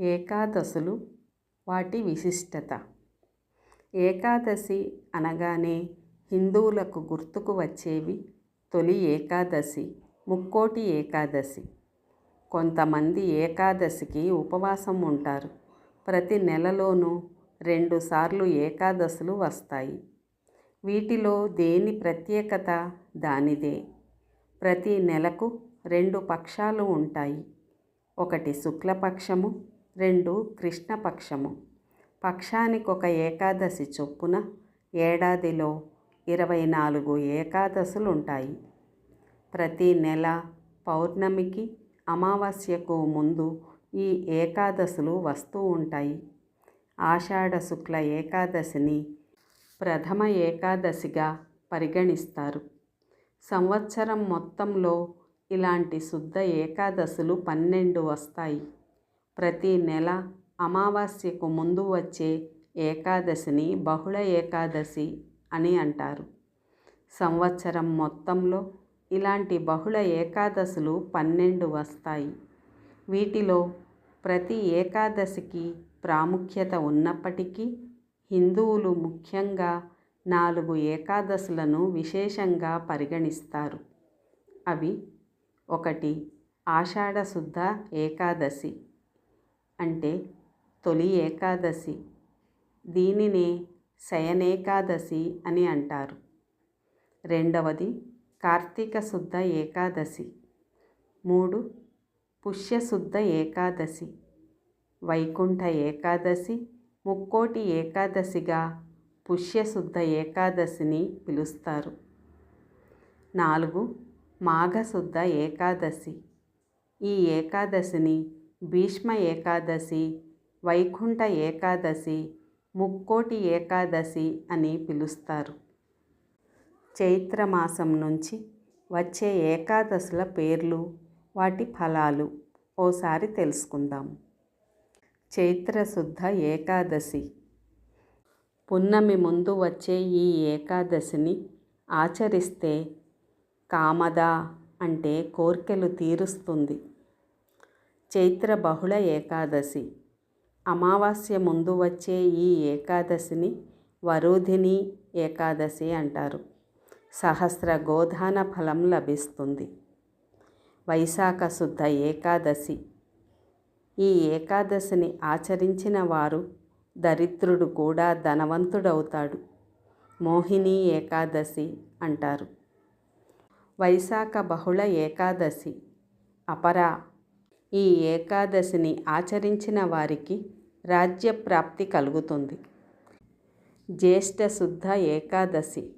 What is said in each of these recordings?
ఏకాదశులు వాటి విశిష్టత. ఏకాదశి అనగానే హిందువులకు గుర్తుకు వచ్చేవి తొలి ఏకాదశి ముక్కోటి ఏకాదశి. కొంతమంది ఏకాదశికి ఉపవాసం ఉంటారు. ప్రతి నెలలోనూ రెండుసార్లు ఏకాదశులు వస్తాయి. వీటిలో దేని ప్రత్యేకత? దానిదే. ప్రతి నెలకు రెండు పక్షాలు ఉంటాయి. ఒకటి శుక్లపక్షము రెండు కృష్ణపక్షము. పక్షానికి ఒక ఏకాదశి చొప్పున ఏడాదిలో ఇరవై నాలుగు ఏకాదశులు ఉంటాయి ప్రతి నెల పౌర్ణమికి అమావాస్యకు ముందు ఈ ఏకాదశులు వస్తూ ఉంటాయి. ఆషాఢ శుక్ల ఏకాదశిని ప్రథమ ఏకాదశిగా పరిగణిస్తారు. సంవత్సరం మొత్తంలో ఇలాంటి శుద్ధ ఏకాదశులు పన్నెండు వస్తాయి. ప్రతి నెల అమావాస్యకు ముందు వచ్చే ఏకాదశిని బహుళ ఏకాదశి అని అంటారు. సంవత్సరం మొత్తంలో ఇలాంటి బహుళ ఏకాదశులు పన్నెండు వస్తాయి. వీటిలో ప్రతి ఏకాదశికి ప్రాముఖ్యత ఉన్నప్పటికీ హిందువులు ముఖ్యంగా నాలుగు ఏకాదశులను విశేషంగా పరిగణిస్తారు. అవి ఒకటి ఆషాఢశుద్ధ ఏకాదశి అంటే తొలి ఏకాదశి. దీనినే శయనేకాదశి అని అంటారు. రెండవది కార్తీక శుద్ధ ఏకాదశి. మూడు పుష్యశుద్ధ ఏకాదశి. వైకుంఠ ఏకాదశి ముక్కోటి ఏకాదశిగా పుష్యశుద్ధ ఏకాదశిని పిలుస్తారు. నాలుగు మాఘశుద్ధ ఏకాదశి. ఈ ఏకాదశిని భీష్మ ఏకాదశి వైకుంఠ ఏకాదశి ముక్కోటి ఏకాదశి అని పిలుస్తారు. చైత్రమాసం నుంచి వచ్చే ఏకాదశుల పేర్లు వాటి ఫలాలు ఓసారి తెలుసుకుందాం. చైత్రశుద్ధ ఏకాదశి. పున్నమి ముందు వచ్చే ఈ ఏకాదశిని ఆచరిస్తే కామద అంటే కోర్కెలు తీరుస్తుంది. చైత్ర బహుళ ఏకాదశి. అమావాస్య ముందు వచ్చే ఈ ఏకాదశిని వరుధిని ఏకాదశి అంటారు. సహస్ర గోధాన ఫలం లభిస్తుంది. వైశాఖ శుద్ధ ఏకాదశి. ఈ ఏకాదశిని ఆచరించిన వారు దరిద్రుడు కూడా ధనవంతుడవుతాడు. మోహిని ఏకాదశి అంటారు. వైశాఖ బహుళ ఏకాదశి. అపరా ఈ ఏకాదశిని ఆచరించిన వారికి రాజ్యప్రాప్తి కలుగుతుంది. జ్యేష్ఠ శుద్ధ ఏకాదశి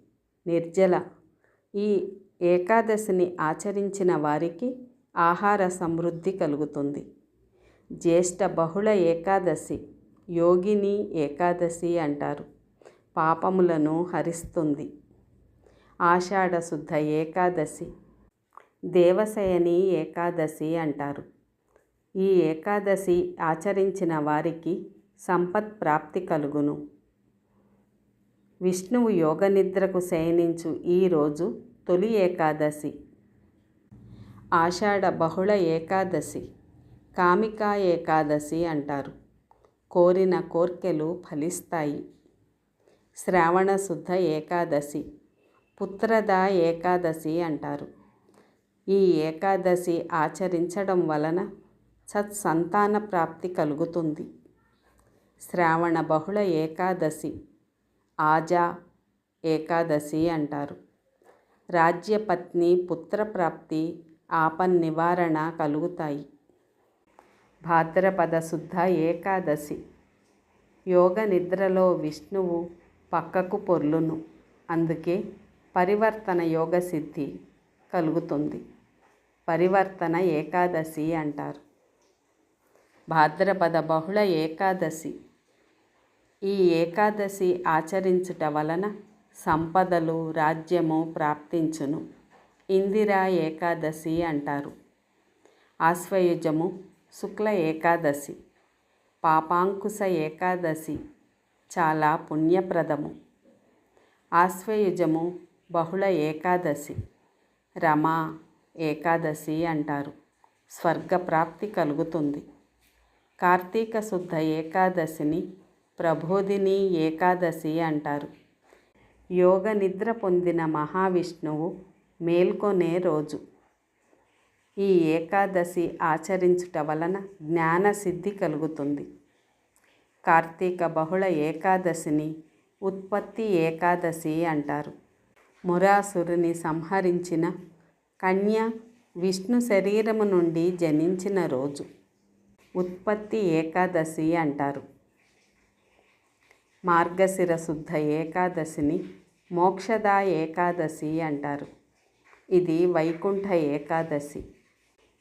నిర్జల ఈ ఏకాదశిని ఆచరించిన వారికి ఆహార సమృద్ధి కలుగుతుంది. జ్యేష్ఠ బహుళ ఏకాదశి యోగిని ఏకాదశి అంటారు. పాపములను హరిస్తుంది. ఆషాఢ శుద్ధ ఏకాదశి దేవశయని ఏకాదశి అంటారు. ఈ ఏకాదశి ఆచరించిన వారికి సంపత్ ప్రాప్తి కలుగును. విష్ణువు యోగ నిద్రకు శయనించు ఈరోజు తొలి ఏకాదశి. ఆషాఢ బహుళ ఏకాదశి కామికా ఏకాదశి అంటారు. కోరిన కోర్కెలు ఫలిస్తాయి. శ్రావణ శుద్ధ ఏకాదశి పుత్రద ఏకాదశి అంటారు. ఈ ఏకాదశి ఆచరించడం వలన సత్సంతాన ప్రాప్తి కలుగుతుంది. శ్రావణ బహుళ ఏకాదశి ఆజా ఏకాదశి అంటారు. రాజ్యపత్ని పుత్రప్రాప్తి ఆపన్ నివారణ కలుగుతాయి. భాద్రపద శుద్ధ ఏకాదశి యోగ నిద్రలో విష్ణువు పక్కకు పొర్లును అందుకే పరివర్తన యోగ సిద్ధి కలుగుతుంది. పరివర్తన ఏకాదశి అంటారు. భాద్రపద బహుళ ఏకాదశి. ఈ ఏకాదశి ఆచరించుట వలన సంపదలు రాజ్యము ప్రాప్తించును. ఇందిరా ఏకాదశి అంటారు. ఆశ్వయుజము శుక్ల ఏకాదశి. పాపాంకుశ ఏకాదశి చాలా పుణ్యప్రదము. ఆశ్వయుజము బహుళ ఏకాదశి. రమా ఏకాదశి అంటారు. స్వర్గప్రాప్తి కలుగుతుంది. కార్తీక శుద్ధ ఏకాదశిని ప్రబోధిని ఏకాదశి అంటారు. యోగ నిద్ర పొందిన మహావిష్ణువు మేల్కొనే రోజు. ఈ ఏకాదశి ఆచరించుట వలన జ్ఞానసిద్ధి కలుగుతుంది. కార్తీక బహుళ ఏకాదశిని ఉత్పత్తి ఏకాదశి అంటారు. మురాసురుని సంహరించిన కన్య విష్ణు శరీరము నుండి జనించిన రోజు. ఉత్పత్తి ఏకాదశి అంటారు. మార్గశిర శుద్ధ ఏకాదశిని మోక్షదా ఏకాదశి అంటారు. ఇది వైకుంఠ ఏకాదశి.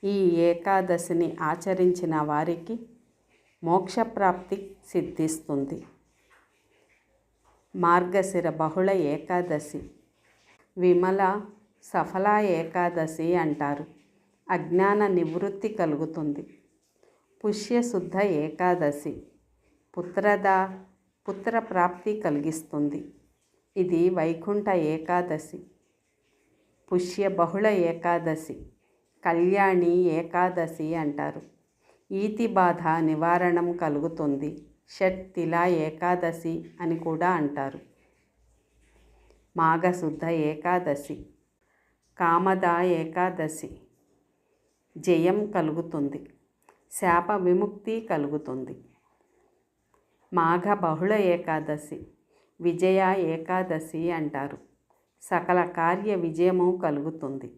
ఈ ఏకాదశిని ఆచరించిన వారికి మోక్షప్రాప్తి సిద్ధిస్తుంది. మార్గశిర బహుళ ఏకాదశి. విమల సఫల ఏకాదశి అంటారు. అజ్ఞాన నివృత్తి కలుగుతుంది. పుష్యశుద్ధ ఏకాదశి. పుత్రద పుత్ర ప్రాప్తి కలిగిస్తుంది. ఇది వైకుంఠ ఏకాదశి. పుష్య బహుళ ఏకాదశి. కళ్యాణి ఏకాదశి అంటారు. ఈతి బాధ నివారణం కలుగుతుంది. షట్ తిలా ఏకాదశి అని కూడా అంటారు. మాఘశుద్ధ ఏకాదశి. కామద ఏకాదశి. జయం కలుగుతుంది. శాప విముక్తి కలుగుతుంది. మాఘ బహుళ ఏకాదశి విజయ ఏకాదశి అంటారు. సకల కార్య విజయము కలుగుతుంది.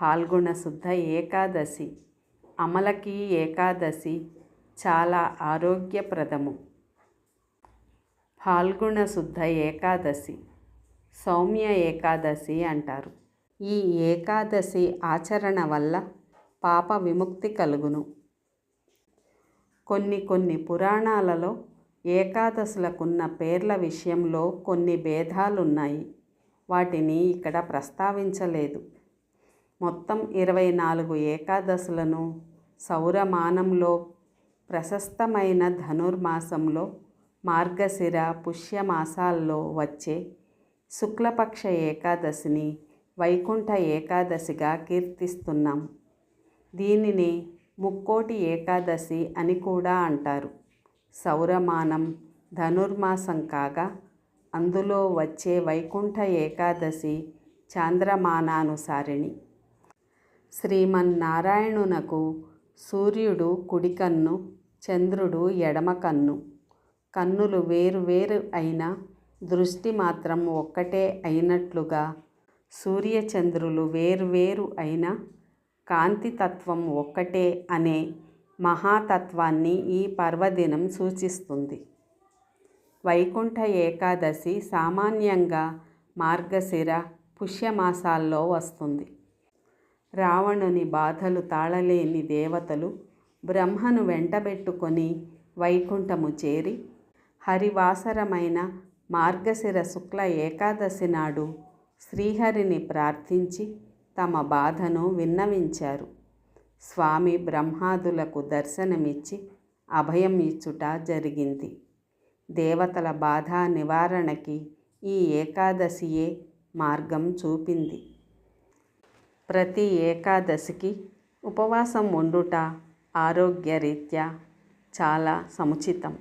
పాల్గొన శుద్ధ ఏకాదశి అమలకి ఏకాదశి చాలా ఆరోగ్యప్రదము. పాల్గొన శుద్ధ ఏకాదశి సౌమ్య ఏకాదశి అంటారు. ఈ ఏకాదశి ఆచరణ వల్ల పాప విముక్తి కలుగును. కొన్ని కొన్ని పురాణాలలో ఏకాదశులకున్న పేర్ల విషయంలో కొన్ని భేదాలున్నాయి. వాటిని ఇక్కడ ప్రస్తావించలేదు. మొత్తం ఇరవై నాలుగు ఏకాదశులను సౌరమానంలో ప్రశస్తమైన ధనుర్మాసంలో మార్గశిర పుష్యమాసాల్లో వచ్చే శుక్లపక్ష ఏకాదశిని వైకుంఠ ఏకాదశిగా కీర్తిస్తున్నాం. దీనిని ముక్కోటి ఏకాదశి అని కూడా అంటారు. సౌరమానం ధనుర్మాసం కాగా అందులో వచ్చే వైకుంఠ ఏకాదశి చాంద్రమానానుసారిణి. శ్రీమన్నారాయణునకు సూర్యుడు కుడికన్ను చంద్రుడు ఎడమ కన్ను కన్నులు వేరు వేరు అయిన దృష్టి మాత్రం ఒక్కటే అయినట్లుగా సూర్యచంద్రులు వేరు వేరు అయినా కాంతితత్వం ఒక్కటే అనే మహాతత్వాన్ని ఈ పర్వదినం సూచిస్తుంది. వైకుంఠ ఏకాదశి సామాన్యంగా మార్గశిర పుష్యమాసాల్లో వస్తుంది. రావణుని బాధలు తాళలేని దేవతలు బ్రహ్మను వెంటబెట్టుకొని వైకుంఠము చేరి హరివాసరమైన మార్గశిర శుక్ల ఏకాదశి నాడు శ్రీహరిని ప్రార్థించి తమ బాధను విన్నవించారు. స్వామి బ్రహ్మాదులకు దర్శనమిచ్చి అభయం ఇచ్చుట జరిగింది. దేవతల బాధ నివారణకి ఈ ఏకాదశియే మార్గం చూపింది. ప్రతి ఏకాదశికి ఉపవాసం ఉండుట ఆరోగ్యరీత్యా చాలా సముచితం.